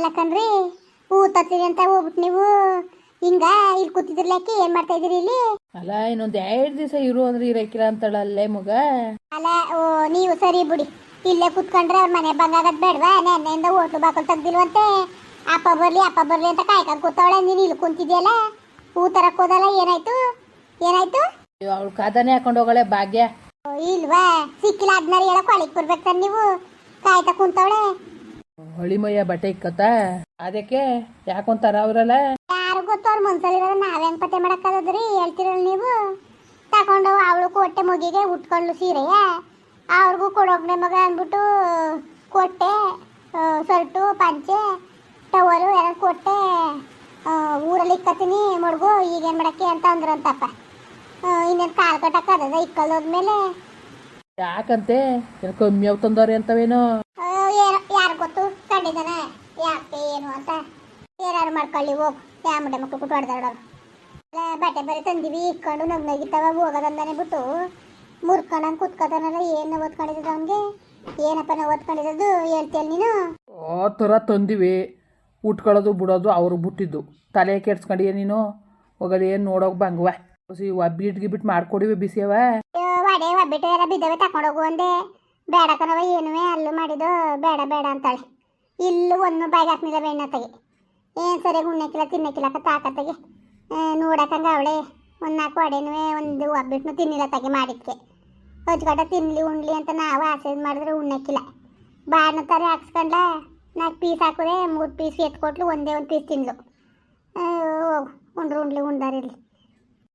ಅಲ್ಲಕಂದ್ರಿ ಹೂ ತತ್ತೀರಿ ಅಂತ ಹೋಗ್ಬಿಟ್ಟು ನೀವು. ಹಿಂಗ ಇಲ್ಲಿ ಕೂತಿದ್ರಲ್ಲಾಕಿ ಏನ್ ಮಾಡ್ತಾ ಇದೀರಿ ಇಲ್ಲಿ? ಅಲ್ಲ ಇನ್ನೊಂದ್ ಎರಡ್ ದಿವಸ ಇರು ಅಂದ್ರೆ ಇರಕಿರ ಅಂತಾಳ ಅಲ್ಲೇ ಮಗ. ಅಲ್ಲ ಓ ನೀವು ಸರಿ ಬಿಡಿ. ಇಲ್ಲೇ ಕುತ್ಕೊಂಡ್ರೆ ಅವ್ರ ಮನೆ ಬಂಗಾಗದ್ ಬೇಡವಾ? ನೆನ್ನೆಯಿಂದ ಹೋಟ್ಲು ಬಾಕಲ್ ತೆಗ್ದಿಲ್ವಂತೆ ಅಪ್ಪ ಬರ್ಲಿ ಅಪ್ಪ ಬರ್ಲಿ ಅಂತ ಕಾಯ್ಕೊಂಡು ಕೂತವಳೆ. ನೀನು ಇಲ್ಲಿ ಕುಂತಿದ್ಯಲ್ಲ? ಹೂ ತರಕ್ ಹೋದಲ್ಲ ಏನಾಯ್ತು? ಏನಾಯ್ತು? ಅವಳು ಕಾದಾನೆ ಹಾಕೊಂಡು ಹೋಗಳೆ ಭಾಗ್ಯ. ಓ, ಇಲ್ವಾ? ಸಿಕ್ಕಿಲ್ಲ ಆದ್ಮೇಲೆ ಹೇಳಕ್ ಒಳಗ್ ಬರ್ಬೇಕು ನೀವು. ಕಾಯ್ತಾ ಕುಂತವಳೆ. ಹೊಳಿಮಯ್ಯ ಬಟ್ಟೆ ಇಕ್ಕತ್ತ? ಅದಕ್ಕೆ ಯಾಕೊಂತಾರ ಅವ್ರಲ್ಲ? ಯಾರು ಗೊತ್ತು ಅವ್ರ ಮನ್ಸಲ್ಲಿರೋ ನಾವ್ ಹೆಂಗ್ ಪತ್ತೆ ಮಾಡಕ್ಕಾಗದ್ರಿ ಹೇಳ್ತಿರಲ್ಲ ನೀವು? ತಕೊಂಡು ಅವಳು ಕೊಟ್ಟೆ ಮುಗಿಗೆ ಉಟ್ಕೊಂಡು ಸೀರೆಯ ಅವ್ರಿಗೂ ಕೊಡೋಗ್ನೆ ಮಗ ಅಂದ್ಬಿಟ್ಟು ಕೊಟ್ಟೆ ಆ, ಪಂಚೆ ಟವಲು ಎಲ್ಲ ಕೊಟ್ಟೆ. ಊರಲ್ಲಿ ಇಕ್ಕತ್ತೀನಿ ಮಡ್ಗು ಈಗೇನ್ ಮಾಡಕ್ಕೆ ಅಂತ ಅಂದ್ರಂತಪ್ಪ. ಇನ್ನೇನು ಕಾಲ್ ಕಟ್ಟಕ್ಕದ ಇಕ್ಕಲ್ದೋದ್ಮೇಲೆ? ಯಾಕಂತೆ? ಏನ್ ಕಮ್ಮಿ ಅವ್ ತಂದವ್ರಿ ಅಂತವೇನೋ? ಗೊತ್ತು ಯಾಕೆ ಏನು ಅಂತ? ಏನಾರು ಮಾಡ್ಕೊಳ್ಳಿ ಹೋಗು ಯಾ ಮುಂಡೆ ಮಕ್ಕಳು ಕುಟ್ಟು ಹೊಡೆದಾಡೋರು ಬಟ್ಟೆ ಬರೀ ತಂದಿವಿ ಇಕ್ಕೊಂಡು ನಗ್ ನಗಿತಾವ ಹೋಗೋದಂದಾನೆ ಬಿಟ್ಟು. ಮುರ್ಕೊಂಡಂಗೆ ಕುತ್ಕೋತಾನಲ್ಲ ಏನು ಓದ್ಕೊಂಡಿದ್ದು ಅವನಿಗೆ? ಏನಪ್ಪ ನಾವು ಓದ್ಕೊಂಡಿದ್ದು ಹೇಳ್ತೀಯ ನೀನು? ಆ ಥರ ತಂದಿವಿ. ಉಟ್ಕೊಳ್ಳೋದು ಬಿಡೋದು ಅವ್ರು ಬಿಟ್ಟಿದ್ದು. ತಲೆ ಕೆಡ್ಸ್ಕೊಂಡಿಯ ನೀನು? ಹೋಗೋದು ಏನು ನೋಡೋಕೆ ಬಂಗವ ಹೊಸಿ ಬೀಟ್ ಗಿಬಿಟ್ ಮಾಡ್ಕೊಡಿವಿ ಬಿಸಿಯವ ಬಿಟ್ಟು ವಡೆ ಒಬ್ಬಿಟ್ಟು ಎಲ್ಲ ಬಿದ್ದವೆ ತಕೊಂಡೋಗು ಅಂದೆ. ಬೇಡ ಕಣವ ಏನುವೆ ಅಲ್ಲೂ ಮಾಡಿದ್ದು ಬೇಡ ಬೇಡ ಅಂತಾಳೆ. ಇಲ್ಲೂ ಒಂದು ಬಾಯಿಗೆ ಹಾಕ್ನಿಲ್ಲ ಬೆಣ್ಣತೆಗೆ ಏನು ಸರಿಯಾಗಿ ಉಣ್ಣಕ್ಕಿಲ್ಲ ತಿನ್ನಕ್ಕಿಲ್ಲ ತಾಕತ್ತಿಗೆ ನೋಡಕ್ಕಂಗ ಅವಳೆ. ಒಂದು ನಾಲ್ಕು ಅಡೆನೂ, ಒಂದು ಒಬ್ಬಿಟ್ಟು ತಿನ್ನಿಲ್ಲ ತಗೆ ಮಾಡಿದ್ಕೆ. ಹೊಜ್ಗಡ್ಡ ತಿನ್ಲಿ, ಉಣ್ಲಿ ಅಂತ ನಾವು ಆಸೆ ಮಾಡಿದ್ರೆ ಉಣ್ಣಕ್ಕಿಲ್ಲ ಬಾಣ ಥರ ಹಾಕ್ಸ್ಕೊಂಡ ನಾಲ್ಕು ಪೀಸ್ ಹಾಕಿದ್ರೆ ಮೂರು ಪೀಸ್ ಎತ್ಕೊಟ್ಲು ಒಂದೇ ಒಂದು ಪೀಸ್ ತಿನ್ಲು. ಉಂಡ್ರು, ಉಂಡ್ಲಿ, ಉಂಡಾರಿರ್ಲಿ.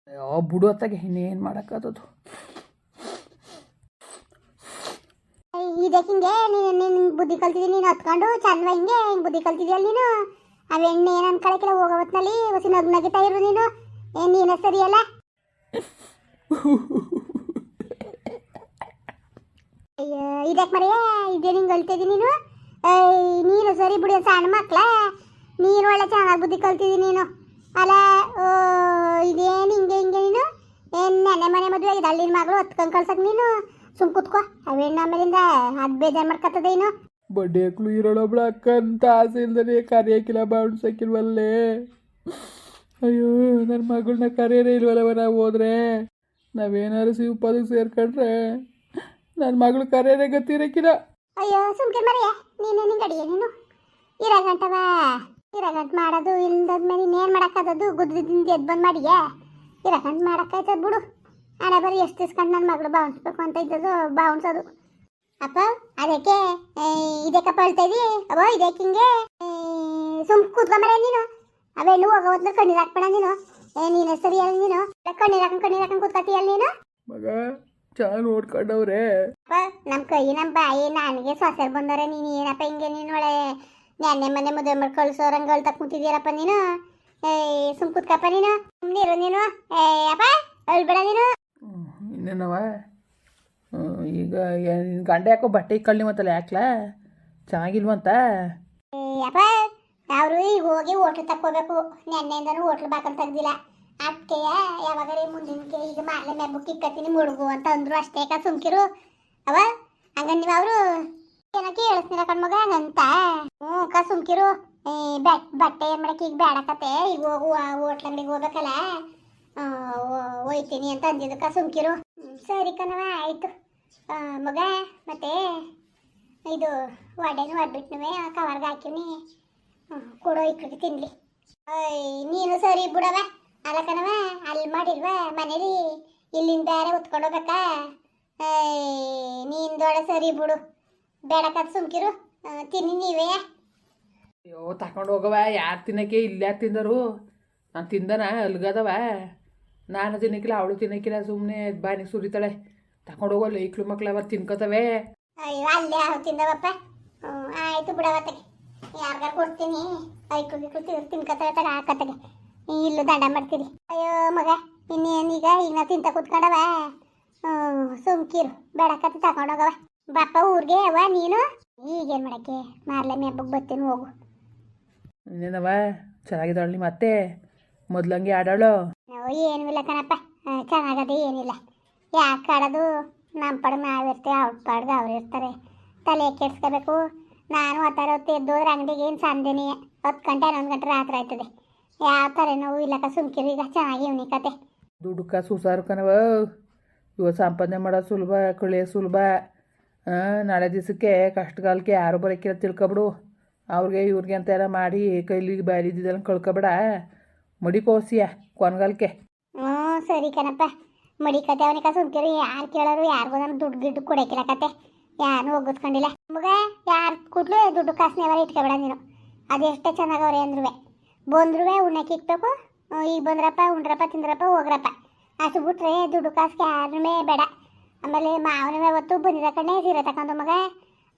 ಅಯ್ಯೋ, ಬಿಡು ಅತ್ತಾಗೆ ಇನ್ನೇನು ಮಾಡೋಕ್ಕಾದದು ಇದಕ್ಕೆ ಹಿಂಗೆ ನೀನು ನಿನ್ನ ಬುದ್ಧಿ ಕಲ್ತಿದ್ದೀನಿ ನೀನು ಹತ್ಕೊಂಡು ಚಂದ ಹಿಂಗೆ ಹಿಂಗೆ ಬುದ್ಧಿ ಕಲ್ತಿದ್ಯಲ್ಲ ನೀನು? ಅವ ಎಣ್ಣೆ ಏನು ಅನ್ಕೊಳಕ್ಕಿಲ್ಲ ಹೋಗೋ ಹೊತ್ನಲ್ಲಿ ಹೊಸ ನಗ್ ನಗಿತಾ ಇರು ನೀನು. ಏನು ನೀನೇ ಸರಿಯಲ್ಲ? ಇದಕ್ಕೆ ಮರೆಯ ಇದೇ ನಿಂಗೆ ಕಲ್ತಿದ್ದೀನಿ ನೀನು? ನೀನು ಸರಿ ಬಿಡಿ, ಸಣ್ಣ ಮಕ್ಳ. ನೀನು ಒಳ್ಳೆ ಚೆನ್ನಾಗಿ ಬುದ್ಧಿ ಕಲ್ತಿದ್ದೀನಿ ನೀನು. ಅಲ್ಲ ಇದೇನು ಹಿಂಗೆ ಹಿಂಗೆ ನೀನು? ಏನು ನೆನೆ ಮನೆ ಮದುವೆ ಆಗಿದೆ, ಅಲ್ಲಿನ ಮಗಳು ಹೊತ್ಕೊಂಡು ಕಳ್ಸಕ್ಕೆ ನೀನು. ಸುಮ್ ಕುತ್ಕೋ. ಅವೇನು ಆಮೇಲಿಂದ ಅದು ಬೇಜಾರು ಮಾಡ್ಕತ್ತದ ಏನು ಬಡ್ಡೆಕ್ಳು ಇರೋಳೊಬ್ಳು ಅಕ್ಕಂತ ಆಸೆ ಇಲ್ದೇ ಕರೆಯಕ್ಕಿಲ್ಲ ಬಾಣ್ಸಕ್ಕಿಲ್ವಲ್ಲೇ ಅಯ್ಯೋ ನನ್ನ ಮಗಳನ್ನ ಕರೆಯರೇ ಇಲ್ವಲ್ಲವ ನಾವು ಹೋದ್ರೆ. ನಾವೇನಾದ್ರು ಶಿವಪದಕ್ಕೆ ಸೇರ್ಕೊಂಡ್ರೆ ನನ್ನ ಮಗಳು ಕರೆಯರೇ ಗೊತ್ತಿರಕ್ಕಿಲ್ಲ ಅಯ್ಯೋ ಸುಮ್ಕೆ ಮರೆಯ. ನೀನು ನಿಂಗೆ ಅಡಿಗೆ ನೀನು. ಇರಗಂಟವ. ಇರಗಂಟ್ ಮಾಡೋದು ಇಲ್ದದ್ಮೇಲೆ ಇನ್ನೇನು ಮಾಡೋಕ್ಕಾದದು ಗುದ್ದಿದಿಂದ ಎದ್ದು ಬಂದು ಮಾಡಿಯ ಇರೋ ಗಂಟ ಮಾಡೋಕ್ಕಾಯ್ತದ ಬಿಡು. ಹಣ ಬರೀ ಎಷ್ಟು ಇಸ್ಕೊಂಡು ನನ್ನ ಮಗಳು ಬಾವಿಸ್ಬೇಕು ಅಂತ ಇದ್ದದು ಬಾವಿಸೋದು ಅಪ್ಪ ಅದಕ್ಕೆ ಇದಕ್ಕಪ್ಪ ಹೇಳ್ತಾ ಇದ್ದಿ ಅವೋ ಇದಕ್ಕೆ ಹಿಂಗೆ? ಸುಮ್ ಕೂತ್ಕೊಂಬರ ನೀನು. ಅವೆಲ್ಲೂ ಹೋಗೋ ಹೊತ್ತು ಕಣ್ಣೀರು ಹಾಕ್ಬೇಡ ನೀನು. ಏ ನೀನು ಸರಿ ಅಲ್ಲ ನೀನು. ಕಣ್ಣೀರು ಹಾಕೊಂಡು ಕಣ್ಣೀರು ಹಾಕೊಂಡು ಕೂತ್ಕೊತೀಯಲ್ಲ ನೀನು? ಮಗ ನೋಡ್ಕೊಂಡವ್ರೆ. ಅಪ್ಪ ನಮ್ಮ ಕೈ ನಮ್ಮ ಬಾಯಿ ನನಗೆ ಸೊಸೆರ್ ಬಂದವ್ರೆ ನೀನು. ಏನಪ್ಪ ಹಿಂಗೆ ನೀನು ಒಳ್ಳೆ ನೆನ್ನೆ ಮನೆ ಮದುವೆ ಮಾಡಿ ಕಳ್ಸೋರಂಗೆ ಅಳ್ತಾ ಕೂತಿದ್ದೀರಪ್ಪ ನೀನು? ಏ ಸುಮ್ ಕೂತ್ಕಪ್ಪ ನೀನು. ಸುಮ್ಮನಿರು ನೀನು. ಏ ಅಪ್ಪ ಅಳ್ಬೇಡ ನೀನು. ಇನ್ನೇನವ? ಈಗ ನಿನ್ನ ಗಂಡ ಯಾಕೋ ಬಟ್ಟೆ ಇಕ್ಕಳ್ಳಿ ಮತ್ತಲ್ಲ ಯಾಕ್ಲ? ಚೆನ್ನಾಗಿಲ್ವಂತ? ಅವರು ಈಗ ಹೋಗಿ ಹೋಟ್ಲ್ ತಕ್ಕೋಬೇಕು ನೆನ್ನೆಯಿಂದನೂ ಹೋಟ್ಲ್ ಬಾಕಲ್ ತೆಗ್ದಿಲ್ಲ. ಅಕ್ಕಿಯ ಯಾವಾಗ ರೀ ಮುಂದಿನ ಈಗ ಮಾಲೆ ಮೆಬ್ಬಕ್ಕೆ ಇಕ್ಕತ್ತೀನಿ ಮುಳುಗು ಅಂತ ಅಂದ್ರು ಅಷ್ಟೇ ಕ ಸುಮ್ಕಿರು. ಅವ ಹಂಗ ನೀವು ಅವರು ಏನಕ್ಕೆ ಹೇಳಿಸ್ತೀರ ಕಣ್ಮಗ ಹಂಗಂತ? ಹ್ಞೂ ಕ ಸುಮ್ಕಿರು. ಬಟ್ಟೆ ಏನು ಮಾಡಕ್ಕೆ ಈಗ ಬೇಡಕತ್ತೆ ಈಗ ಹೋಗುವ ಹೋಟ್ಲ್ ಅಂಗಡಿಗೆ ಹೋಗ್ಬೇಕಲ್ಲ. ಹೋಯ್ತೀನಿ ಅಂತ ಅಂದಿದ್ದಕ್ಕ, ಸುಮ್ಕಿರು. ಸರಿ ಕಣವ ಆಯಿತು. ಮಗ, ಮತ್ತೆ ಇದು ವಡೆನೂ ಒಡ್ಬಿಟ್ನುವೆ ಕವರ್ಗೆ ಹಾಕಿವ್ನಿ ಕೊಡೋ ಇಕ್ಕಿ ತಿನ್ಲಿ. ನೀನು ಸರಿ ಬಿಡವ ಅಲ್ಲ ಕಣವ ಅಲ್ಲಿ ಮಾಡಿಲ್ವ ಮನೇಲಿ? ಇಲ್ಲಿಂದ ಬೇರೆ ಹೊತ್ಕೊಂಡು ನೀನು ದೊಡ್ಡ ಸರಿ ಬಿಡು. ಬೇಡಕತ್ ಸುಮ್ಕಿರು. ತಿನ್ನಿ ನೀವೇ. ಅಯ್ಯೋ, ತಕೊಂಡು ಹೋಗವ ಯಾರು ತಿನ್ನಕ್ಕೆ? ಇಲ್ಲ ತಿಂದರು? ನಾನು ತಿಂದನ ಅಲ್ಗದವ ನಾನು ತಿನ್ನಕ್ಕಿಲ್ಲ ಅವಳು ತಿನ್ನಕ್ಕಿಲ್ಲ ಸುಮ್ಮನೆ ಬಾಯಿಗೆ ಸುರಿತಾಳೆ. ತಕೊಂಡು ಹೋಗಲ್ಲ ಈಕ್ಳು ಮಕ್ಳು ಅವತ್ತು ತಿನ್ಕೋತವೆ. ಅಯ್ಯೋ ಅಲ್ಲೇ ತಿಂದವಪ್ಪ? ಆಯ್ತು ಬಿಡವತ್ತಗೆ ಯಾರ್ಗಾರ ಕೊಡ್ತೀನಿ. ಐಕ್ಳು ಗಿಕ್ಳು ತಿನ್ ತಿನ್ಕತ್ತವೆ ತಗ ಹಾಕತ್ತಗೆ ಇಲ್ಲೂ ದಂಡ ಮಾಡ್ತೀರಿ. ಅಯ್ಯೋ ಮಗ ಇನ್ನೇನೀಗ ಈಗ ನಾ ತಿಂತ ಕೂತ್ಕೊಂಡವ? ಸುಮ್ಕಿರು. ಬೇಡಕತ್ತೆ ತಗೊಂಡೋಗವ ಬಾಪ ಊರಿಗೆ ಅವ ನೀನು? ಈಗೇನು ಮಾಡಕ್ಕೆ? ಮಾರ್ಲೆ ಮೆಬ್ಬಗೆ ಬರ್ತೀನಿ ಹೋಗು. ಇನ್ನೇನವ ಚೆನ್ನಾಗಿದ್ದಾಳೆ ಮತ್ತೆ? ಮೊದ್ಲಂಗೆ ಆಡಾಳು. ನಾವು ಏನೂ ಇಲ್ಲ ಕಣಪ್ಪ ಚೆನ್ನಾಗದೆ ಏನಿಲ್ಲ. ಯಾಕೆ ಆಡೋದು ನಮ್ಮ ಪಡೆಗೆ ನಾವಿರ್ತೀವಿ ಅವ್ರ ಪಡೆಗೆ ಅವ್ರು ಇರ್ತಾರೆ. ತಲೆ ಕೆಡ್ಸ್ಕೋಬೇಕು. ನಾನು ಆ ಥರ ಹೊತ್ತು ಎದ್ದೋದ್ರೆ ಅಂಗಡಿಗೆ ಏನು ಸಂದೇನಿ? ಹತ್ತು ಗಂಟೆ, ಹನ್ನೊಂದು ಗಂಟೆ ರಾತ್ರಿ ಆಯ್ತದೆ. ಯಾವ ಥರ ನೋವು? ಇಲ್ಲಕ್ಕ ಸುಮ್ಕಿರಿ. ಈಗ ಚೆನ್ನಾಗಿ ಇವನಿ ಕತೆ. ದುಡ್ಡು ಕಾಸು ಸಾರು ಕಣವ ಇವ ಸಂಪಾದನೆ ಮಾಡೋದು ಸುಲಭ ಕಳಿಯೋದು ಸುಲಭ. ನಾಳೆ ದಿವಸಕ್ಕೆ ಕಷ್ಟಗಾಲಕ್ಕೆ ಯಾರು ಬರೋಕ್ಕಿಲ್ಲ ತಿಳ್ಕೊಬಿಡು. ಅವ್ರಿಗೆ, ಇವ್ರಿಗೆ ಅಂತ ಎಲ್ಲ ಮಾಡಿ ಕೈಲಿ ಬಾಯಲಿದ್ದಿದ್ದೆಲ್ಲ ಕಳ್ಕೊಬೇಡ. ಮಡಿಕೋಸಿಯ ಕೊನ್ಗಲ್ಕೆ. ಹ್ಞೂ ಸರಿ ಕಣಪ್ಪ. ಮಡಿಕತೆ ಅವನಿಕ ಸುಮ್ಕಿರು ಯಾರು ಕೇಳೋರು ಯಾರಿಗೂ ನಾನು ದುಡ್ಡು ಗಿಡ್ಡು ಕೊಡಕಿಲ್ಲ ಕತೆ. ಯಾರು ಒಗ್ಗಿಸ್ಕೊಂಡಿಲ್ಲ. ಮಗ ಯಾರು ಕೂಡ್ಲು ದುಡ್ಡು ಕಾಸು ನೆವರ ಇಟ್ಕೊಬೇಡ ನೀನು. ಅದೆಷ್ಟೇ ಚೆನ್ನಾಗವ್ರೆ ಅಂದ್ರುವೆ. ಬಂದ್ರುವೆ ಉಣ್ಣಕ್ಕೆ ಇಕ್ಬೇಕು. ಹ್ಞೂ, ಈಗ ಬಂದ್ರಪ್ಪ ಉಂಡ್ರಪ್ಪ ತಿಂದ್ರಪ್ಪ ಹೋಗ್ರಪ್ಪ. ಅಷ್ಟು ಬಿಟ್ರೆ ದುಡ್ಡು ಕಾಸಿಗೆ ಯಾರನ್ನೂ ಬೇಡ. ಆಮೇಲೆ ಮಾವನವೇ ಹೊತ್ತು ಬಂದಿದ್ದ ಕಣ್ಣೆ ಸೀರೆ ತಗೊಂಡು ಮಗ.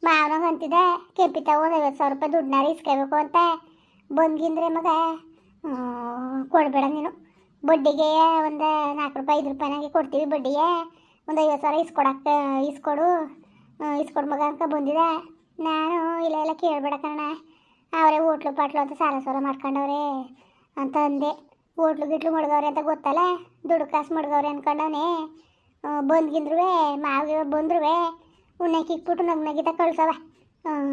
ಮಾವನಾಗ ಅಂತಿದ್ದ ಕೆಂಪಿತ ಒಂದು ಐವತ್ತು ಸಾವಿರ ರೂಪಾಯಿ ದುಡ್ಡನ್ನ ಇಸ್ಕೋಬೇಕು ಅಂತ. ಬಂದ್ಗಿಂದ್ರೆ ಮಗ ಕೊಡಬೇಡ ನೀನು. ಬಡ್ಡಿಗೆ ಒಂದು ನಾಲ್ಕು ರೂಪಾಯಿ, ಐದು ರೂಪಾಯಿನಾಗೆ ಕೊಡ್ತೀವಿ. ಬಡ್ಡಿಗೆ ಒಂದು ಐವತ್ತು ಸಾವಿರ ಇಸ್ಕೊಡಕ್ಕೆ ಇಸ್ಕೊಡು. ಇಸ್ಕೊಡ್ ಮಗ ಅಂತ ಬಂದಿದೆ. ನಾನು ಇಲ್ಲ ಇಲ್ಲ ಕೇಳಬೇಡ ಕಣ ಅವರೇ ಓಟ್ಲು ಪಾಟ್ಲು ಅಂತ ಸಾಲ ಸಾಲ ಮಾಡ್ಕೊಂಡವ್ರೆ ಅಂತ ಅಂದೆ. ಓಟ್ಲು ಗಿಟ್ಲು ಮಡ್ಗವ್ರೆ ಅಂತ ಗೊತ್ತಲ್ಲ? ದುಡ್ಡು ಕಾಸು ಮಡ್ಗವ್ರೆ ಬಂದ್ಗಿಂದ್ರೂ ಮಾವಿ ಮಾವಿಗೆ ಉಣ್ಣೆ ಉಣ್ಣಕ್ಕೆ ಇಕ್ಬಿಟ್ಟು ನಗ್ನಗಿತ ಕಳ್ಸವ.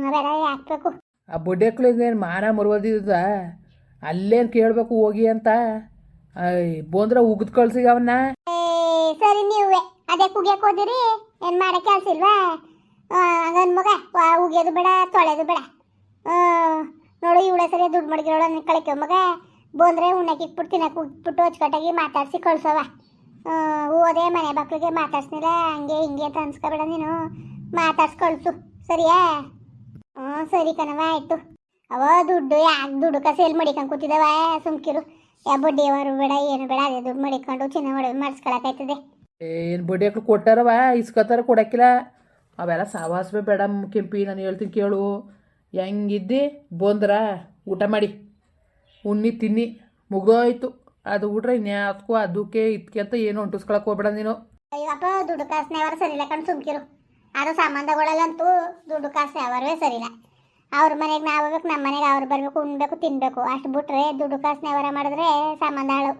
ಅವೆಲ್ಲ ಹಾಕ್ಬೇಕು ಆ ಬಡ್ಡೆಕ್ಳಿಗೇನು ಮಾನ ಮರುವದಿದ ಅಲ್ಲೇನು ಕೇಳಬೇಕು, ಹೋಗಿ ಅಂತ. ಬಂದ್ರೆ ಉಗಿದ್ ಕಳ್ಸಿಗ ಅವನ್ನ ಸರಿ ನೀವೇ, ಅದೇ ಕುಗಿಯಕ್ಕೆ ಹೋದಿರಿ, ಏನು ಮಾಡೋ ಕೆಲಸ ಇಲ್ವಾ? ನನ್ನ ಮಗ ಉಗಿಯೋದು ಬೇಡ ತೊಳೆಯೋದು ಬೇಡ. ನೋಡು ಇವಳೆ ಸರಿ ದುಡ್ಡು ಮಡಗಿರೋಳ ನನ್ನ ಕಳಿಕೋ ಮಗ. ಬಂದ್ರೆ ಉಣ್ಣಕ್ಕೆ ತಿನ್ನಕ್ಕೆ ಉಗ್ಬಿಟ್ಟು ಅಚ್ಚುಕಟ್ಟಾಗಿ ಮಾತಾಡ್ಸಿ ಕಳ್ಸವ ಹೋದೆ ಮನೆ ಮಕ್ಳಿಗೆ ಮಾತಾಡ್ಸ್ನಿಲ್ಲ, ಹಂಗೆ ಹಿಂಗೆ ಅಂತ ಅನ್ಸ್ಕೊಬೇಡ ನೀನು. ಮಾತಾಡ್ಸಿ ಕಳಿಸು, ಸರಿಯಾ? ಹ್ಞೂ ಸರಿ ಕಣವ ಆಯಿತು. ಅವ ದುಡ್ಡು ಯಾಕೆ ದುಡ್ಡು ಕಸ ಎಲ್ಲಿ ಮಡಿಕೊಂಡು ಕೂತಿದ್ದಾವ? ಸುಮ್ಕಿರು. ಯಾ ಬಡ್ಡಿ ಅವರು ಬೇಡ ಏನು ಬೇಡ ಅದೇ ದುಡ್ಡು ಮಡಿಕೊಂಡು ಚಿನ್ನ ಮಾಡಿ ಮಾಡಿಸ್ಕೊಳಕಾಯ್ತದೆ. ಏನು ಬಡ್ಡೆಕ್ಳು ಕೊಟ್ಟಾರವ? ಇಸ್ಕೊತಾರ ಕೊಡಕ್ಕಿಲ್ಲ. ಅವೆಲ್ಲ ಸಾವಾಸವೇ ಬೇಡ ಕೆಂಪಿ ನಾನು ಹೇಳ್ತೀನಿ ಕೇಳು. ಹೆಂಗಿದ್ದಿ? ಬಂದ್ರ ಊಟ ಮಾಡಿ. ಉಣ್ಣಿ ತಿನ್ನಿ. ಮುಗ್ದೋಯ್ತು. ಅದು ಊಟ್ರೆ ಇನ್ಯಾತ್ಕೋ ಅದಕ್ಕೆ ಇದಕ್ಕೆ ಅಂತ ಏನು ಹೊಂಟಿಸ್ಕೊಳಕ್ ಹೋಗ್ಬೇಡ ನೀನು. ಅಯ್ಯಪ್ಪ ದುಡ್ಡು ಕಾಸು ಸರಿ ಸರಿಲ್ಲ ಕಣ್ ಸುಮ್ಕಿರು. ಅದು ಸಂಬಂಧಗಳಲ್ಲಂತೂ ದುಡ್ಡು ಕಾಸು ಯಾವಾರವೇ ಸರಿಲ್ಲ ಅವ್ರ ಮನೆಗೆ ನಾವು ಹೋಗ್ಬೇಕು ನಮ್ಮ ಮನೆಗೆ ಅವ್ರು ಬರಬೇಕು, ಉಣ್ಬೇಕು, ತಿನ್ಬೇಕು. ಅಷ್ಟು ಬಿಟ್ರೆ ದುಡ್ಡು ಕಾಸು ವ್ಯವಹಾರ ಮಾಡಿದ್ರೆ ಹಾಳು.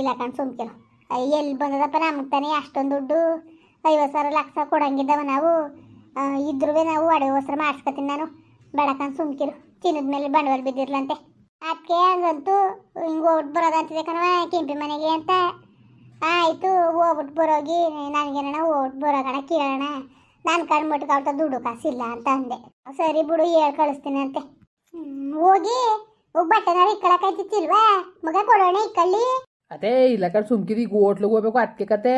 ಇಲ್ಲ ಕಣ್ ಅಯ್ಯ ಎಲ್ಲಿ ಬಂದದಪ್ಪ ನಮ್ಗೆ ತಾನೇ ಅಷ್ಟೊಂದು ದುಡ್ಡು. ಐವತ್ತು ಸಾವಿರ, ಲಕ್ಷ ಕೊಡಂಗಿದ್ದವ ನಾವು. ಇದ್ರೂ ನಾವು ಅಡುಗೆ ವಸ್ತ್ರ ಮಾಡಿಸ್ಕೊತೀನಿ ನಾನು. ಬೇಡ ಕಣ್ ಸುಮ್ಕಿರು ಚಿನ್ನದ ಮೇಲೆ ಬಂಡವಾಳ ಬಿದ್ದಿರ್ಲಂತೆ. ಅದಕ್ಕೆ ಹಂಗಂತೂ ಹಿಂಗೆ ಹೋಗ್ಬಿಟ್ಟು ಬರೋದಂತಿದೆ ಕಣವ ಕೆಂಪಿ ಮನೆಗೆ ಅಂತ. ಆಯಿತು ಹೋಗ್ಬಿಟ್ಟು ಬರೋಗಿ, ನನಗೇನಣ್ಣ ಹೋಗ್ಬಿಟ್ಟು ಬರೋಗಣ, ಕೇಳೋಣ. ನಾನು ಕಣ್ಣು ಮಟ್ಟಿಗೆ ಅವ್ರ ದುಡ್ಡು ಕಾಸಿಲ್ಲ ಅಂತ ಅಂದೆ. ಸರಿ ಬಿಡು ಹೇಳಿ ಕಳಿಸ್ತೀನಿ ಅಂತೆ. ಹ್ಮ್, ಹೋಗಿ ಬಟ್ಟೆನಾರು ಇಕ್ಕಳಕ್ಕಾಯ್ತಿಲ್ವಾ ಮಗ ಕೊಡೋಣ ಇಕ್ಕಳ್ಳಿ. ಅದೇ ಇಲ್ಲ ಕಡೆ ಸುಮ್ಕಿರಿ ಈಗ ಹೋಟ್ಲಿಗೆ ಹೋಗ್ಬೇಕು ಅದಕ್ಕೆ ಕತೆ.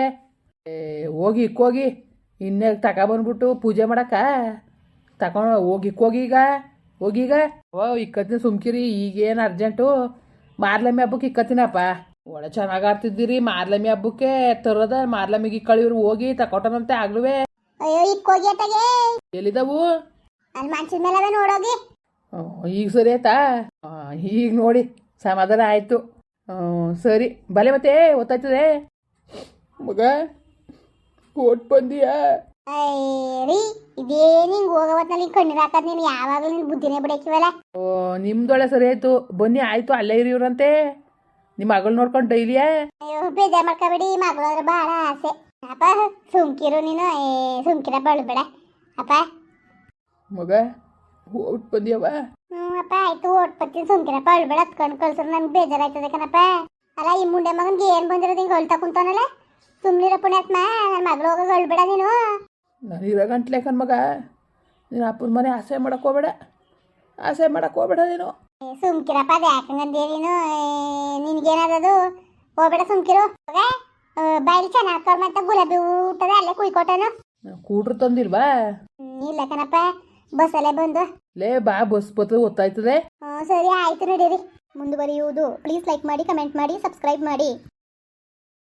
ಏ ಹೋಗಿ ಇಕ್ಕೋಗಿ ಇನ್ನೇ ತಗೊಬಂದ್ಬಿಟ್ಟು ಪೂಜೆ ಮಾಡಕ್ಕ. ತಗೊಂಡು ಹೋಗಿ ಇಕ್ಕೋಗಿ ಈಗ. ಹೋಗಿ ಈಗ. ಓ ಇಕ್ಕತ್ತೀನಿ ಸುಮ್ಕಿರಿ ಈಗೇನು ಅರ್ಜೆಂಟು? ಮಾರ್ಲಮ್ಮಿ ಹಬ್ಬಕ್ಕೆ ಇಕ್ಕತ್ತಿನಪ್ಪ. ಒಳ್ಳೆ ಚೆನ್ನಾಗಿ ಆಡ್ತಿದ್ದೀರಿ ಮಾರ್ಲಮ್ಮಿ ಹಬ್ಬಕ್ಕೆ ತರೋದ ಮಾರ್ಲಮ್ಮಿಗೆ ಇಕ್ಕಳಿವ್ರು ಹೋಗಿ ತಕೊಟನಂತೆ ಆಗ್ಲುವೆ. ಅಯ್ಯೋ ಇಕ್ಕೋಗಿ ಎಲ್ಲಿದಾವು? ಅಲ್ಲಿ ಮನ್ಸಿನ ಮೇಲೆ ಅವೆ ನೋಡೋಗಿ. ಈಗ ಸರಿ ಆಯ್ತಾ? ಈಗ ನೋಡಿ ಸಮಾಧಾನ ಆಯಿತು. ಸರಿ ಬಲೆ ಮತ್ತೆ ಗೊತ್ತಾಯ್ತದೆ ಮಗ ಕೋಟ್ ಬಂದಿಯಾ? ರೀ ಇದೇನು ಹಿಂಗೆ ಹೋಗೋವತ್ನಲ್ಲಿ ಕಣ್ಣೀರು ಹಾಕೋದು ನೀನು? ಯಾವಾಗಲೂ ನಿನ್ನ ಬುದ್ಧಿನೇ ಬಿಡಕ್ಕಿವಲ್ಲ? ಓ ನಿಮ್ದೊಳೆ ಸರಿ ಆಯ್ತು. ಬನ್ನಿ ಆಯ್ತು ಅಲ್ಲೇ ಇರಿ ಇವ್ರಂತೆ. ನಿಮ್ಮ ಮಗಳು ನೋಡ್ಕೊಂಡು ಡೈಲಿಯಾ? ಅಯ್ಯೋ ಬೇಜಾರು ಮಾಡ್ಕೋಬೇಡಿ ಮಗಳು ಅಂದ್ರೆ ಭಾಳ ಆಸೆ. ಅಪ್ಪ ಸುಮ್ಕಿರು ನೀನು ಏ ಸುಮ್ಕಿರ ಬಳಬೇಡ ಅಪ್ಪ ಮಗ ಹೋಗ್ಬಿಟ್ಟು ಬಂದಿಯವ ಹ್ಞೂ ಅಪ್ಪ ಆಯ್ತು ಓಟ್ ಬರ್ತೀನಿ ಸುಮ್ಕಿರಪ್ಪ ಅಳ್ಬೇಡ ಹತ್ಕೊಂಡು ಕಳ್ಸಿದ್ರೆ ನನ್ಗೆ ಬೇಜಾರಾಯ್ತದೆ ಕಣಪ್ಪ ಅಲ್ಲ ಈ ಮುಂಡೆ ಮಗನ್ಗೆ ಏನು ಬಂದಿರೋದು ಹಿಂಗೆ ಅಳ್ತಾ ಕುಂತಾನಲ್ಲ ಸುಮ್ಮನಿರ ಪುಣ್ಯಾತ್ಮ ನನ್ನ ಮಗಳು ಹೋಗೋಕೆ ಅಳ್ಬೇಡ ನೀನು ನಾನು ಇರೋ ಗಂಟ್ಲೆ ಕಣ್ ಮಗ ನೀನು ಅಪ್ಪನ ಮನೆ ಆಸೆ ಮಾಡಕ್ಕೆ ಹೋಗ್ಬೇಡ ಆಸೆ ಮಾಡಕ್ಕೆ ಹೋಗ್ಬೇಡ ನೀನು ಸುಮ್ಕಿರಪ್ಪ ಅದು ಯಾಕಂಗಂದೇ ನೀನು ನಿನ್ಗೇನದದು ಹೋಗ್ಬೇಡ ಸುಮ್ಕಿರು ಹೋಗ ಬಾಯಿಲಿ ಚೆನ್ನಾಗಿ ಮತ್ತೆ ಗುಲಾಬಿ ಊಟದ ಅಲ್ಲೇ ಕುಯ್ಕೊಟ್ಟನು ಕೂಡ್ರು ತಂದಿಲ್ವಾ ಇಲ್ಲ ಕಣಪ್ಪ ಬಸ್ಸಲ್ಲೇ ಬಂದು. ಲೇ ಬಾ ಬಸ್ ಬತ್ತು ಗೊತ್ತಾಯ್ತದೆ ಸರಿ ಆಯ್ತು ನಡೀರಿ. ಮುಂದುವರಿಯುವುದು. ಪ್ಲೀಸ್ ಲೈಕ್ ಮಾಡಿ ಕಮೆಂಟ್ ಮಾಡಿ ಸಬ್ಸ್ಕ್ರೈಬ್ ಮಾಡಿ.